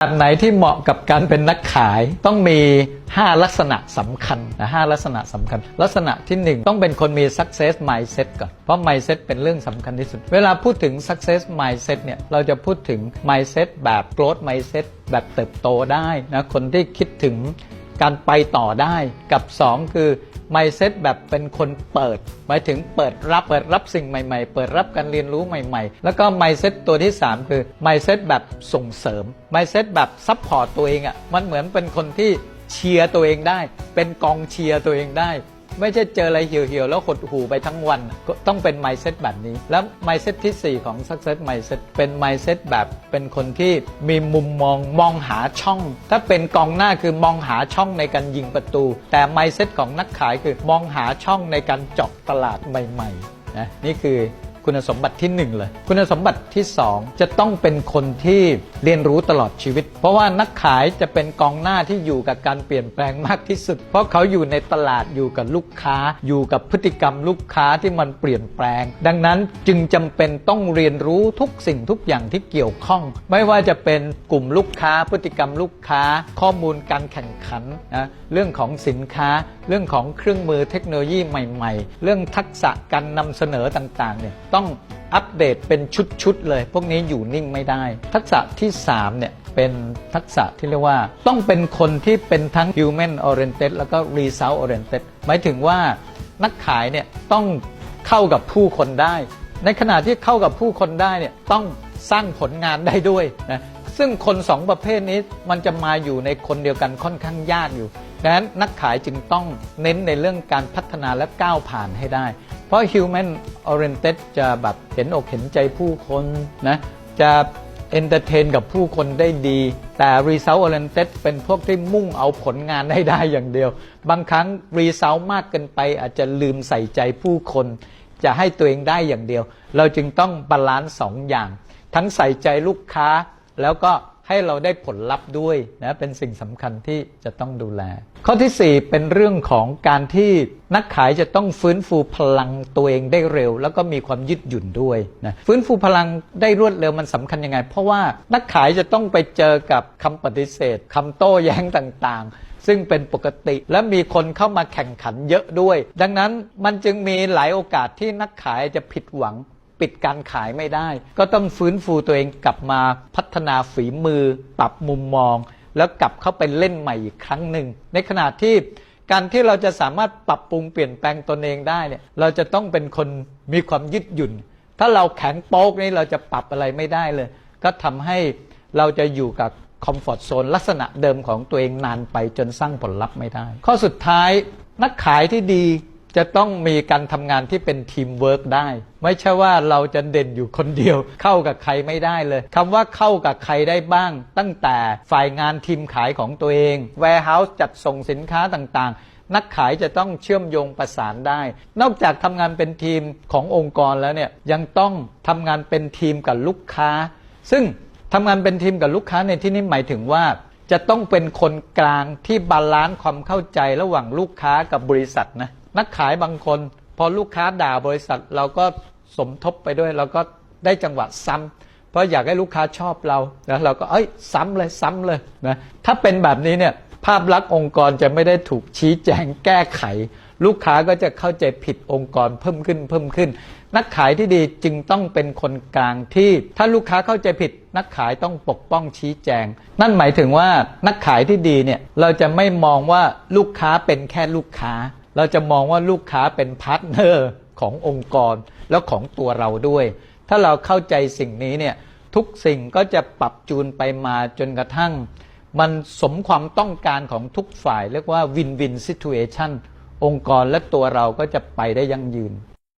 แบบไหนที่เหมาะกับการเป็นนักขายต้องมี 5 ลักษณะสำคัญนะหลักษณะสำคัญ ลักษณะที่ 1 ต้องเป็นคนมี success mindset ก่อน เพราะ mindset เป็นเรื่องสำคัญที่สุด เวลาพูดถึง success mindset เนี่ยเราจะพูดถึง mindset แบบ growth mindset แบบเติบโตได้นะคนที่คิดถึงการไปต่อได้กับ 2 คือ ไมเซ็ตแบบเป็นคนเปิด หมายถึงเปิดรับเปิดรับสิ่งใหม่ๆ เปิดรับการเรียนรู้ใหม่ๆ แล้วก็ไมเซ็ตตัวที่ 3 คือไมเซ็ตแบบส่งเสริมไมเซ็ตแบบซัพพอร์ตตัวเองอะ่ะมันเหมือนเป็นคนที่เชียร์ตัวเองได้ เป็นกองเชียร์ตัวเองได้ ไม่ใช่เจออะไรเหี่ยวๆ แล้วหดหูไปทั้งวันก็ต้องเป็น mindset แบบนี้ แล้ว mindset ที่ 4 ของ success mindset เป็น mindset แบบเป็นคนที่มีมุมมองมองหาช่อง ถ้าเป็นกองหน้าคือมองหาช่องในการยิงประตู แต่ mindset ของนักขายคือมองหาช่องในการเจาะตลาดใหม่ๆนะนี่คือ คุณสมบัติที่ 1 เลย คุณสมบัติที่ 2 จะต้องเป็นคนที่เรียนรู้ตลอดชีวิต เพราะว่านักขายจะเป็นกองหน้าที่อยู่กับการเปลี่ยนแปลงมากที่สุด เพราะเขาอยู่ในตลาดอยู่กับลูกค้า อยู่กับพฤติกรรมลูกค้าที่มันเปลี่ยนแปลง ดังนั้นจึงจำเป็นต้องเรียนรู้ทุกสิ่งทุกอย่างที่เกี่ยวข้อง ไม่ว่าจะเป็นกลุ่มลูกค้า พฤติกรรมลูกค้า ข้อมูลการแข่งขันนะเรื่องของสินค้า เรื่องของเครื่องมือเทคโนโลยีใหม่ ๆ เรื่องทักษะการนำเสนอต่างๆเนี่ยต้องอัปเดตเป็นชุดๆเลย พวกนี้อยู่นิ่งไม่ได้ ทักษะที่3เนี่ยเป็นทักษะที่เรียกว่า ต้องเป็นคนที่เป็นทั้ง human oriented แล้วก็ result oriented หมายถึงว่านักขายเนี่ยต้องเข้ากับผู้คนได้ ในขณะที่เข้ากับผู้คนได้เนี่ยต้องสร้างผลงานได้ด้วยนะซึ่งคนสองประเภทนี้มันจะมาอยู่ในคนเดียวกันค่อนข้างยากอยู่ดังนั้นนักขายจึงต้องเน้นในเรื่องการพัฒนาและก้าวผ่านให้ได้ เพราะ human oriented จะแบบเห็นอกเห็นใจผู้คนนะจะ entertain กับผู้คนได้ดี แต่ result oriented เป็นพวกที่มุ่งเอาผลงานให้ได้อย่างเดียว บางครั้ง result มากเกินไปอาจจะลืมใส่ใจผู้คน จะให้ตัวเองได้อย่างเดียว เราจึงต้องบาลานซ์สองอย่าง ทั้งใส่ใจลูกค้าแล้วก็ ให้เราได้ผลลัพธ์ด้วยนะเป็นสิ่งสำคัญที่จะต้องดูแล ข้อที่ 4 เป็นเรื่องของการที่นักขายจะต้องฟื้นฟูพลังตัวเองได้เร็ว แล้วก็มีความยืดหยุ่นด้วยนะฟื้นฟูพลังได้รวดเร็วมันสำคัญยังไง เพราะว่านักขายจะต้องไปเจอกับคำปฏิเสธคำโต้แย้งต่างๆซึ่งเป็นปกติและมีคนเข้ามาแข่งขันเยอะด้วย ดังนั้นมันจึงมีหลายโอกาสที่นักขายจะผิดหวัง ปิดการขายไม่ได้ ก็ต้องฟื้นฟูตัวเองกลับมาพัฒนาฝีมือ ปรับมุมมอง แล้วกลับเข้าไปเล่นใหม่อีกครั้งหนึ่ง ในขณะที่การที่เราจะสามารถปรับปรุงเปลี่ยนแปลงตนเองได้เนี่ยเราจะต้องเป็นคนมีความยืดหยุ่น ถ้าเราแข็งโป๊กนี่เราจะปรับอะไรไม่ได้เลย ก็ทำให้เราจะอยู่กับคอมฟอร์ทโซนลักษณะเดิมของตัวเองนานไปจนสร้างผลลัพธ์ไม่ได้ ข้อสุดท้ายนักขายที่ดี จะต้องมีการทำงานที่เป็นทีมเวิร์กได้ ไม่ใช่ว่าเราจะเด่นอยู่คนเดียว เข้ากับใครไม่ได้เลยคำว่าเข้ากับใครได้บ้าง ตั้งแต่ฝ่ายงานทีมขายของตัวเอง warehouse จัดส่งสินค้าต่างๆ นักขายจะต้องเชื่อมโยงประสานได้ นอกจากทำงานเป็นทีมขององค์กรแล้วเนี่ยยังต้องทำงานเป็นทีมกับลูกค้า ซึ่งทำงานเป็นทีมกับลูกค้าในที่นี้หมายถึงว่าจะต้องเป็นคนกลางที่บาลานซ์ความเข้าใจระหว่างลูกค้ากับบริษัทนะ นักขายบางคน พอลูกค้าด่าบริษัท เราก็สมทบไปด้วย เราก็ได้จังหวะซ้ำเพราะอยากให้ลูกค้าชอบเรานะเราก็เอ้ยซ้ำเลยซ้ำเลยนะถ้าเป็นแบบนี้เนี่ยภาพลักษณ์องค์กรจะไม่ได้ถูกชี้แจงแก้ไข ลูกค้าก็จะเข้าใจผิดองค์กรเพิ่มขึ้นเพิ่มขึ้น นักขายที่ดีจึงต้องเป็นคนกลางที่ ถ้าลูกค้าเข้าใจผิด นักขายต้องปกป้องชี้แจง นั่นหมายถึงว่านักขายที่ดีเนี่ยเราจะไม่มองว่าลูกค้าเป็นแค่ลูกค้า เราจะมองว่าลูกค้าเป็นพาร์ทเนอร์ขององค์กรแล้วของตัวเราด้วย ถ้าเราเข้าใจสิ่งนี้เนี่ยทุกสิ่งก็จะปรับจูนไปมาจนกระทั่ง มันสมความต้องการของทุกฝ่าย เรียกว่าวินวินซิทูเอชันองค์กรและตัวเราก็จะไปได้ยั่งยืน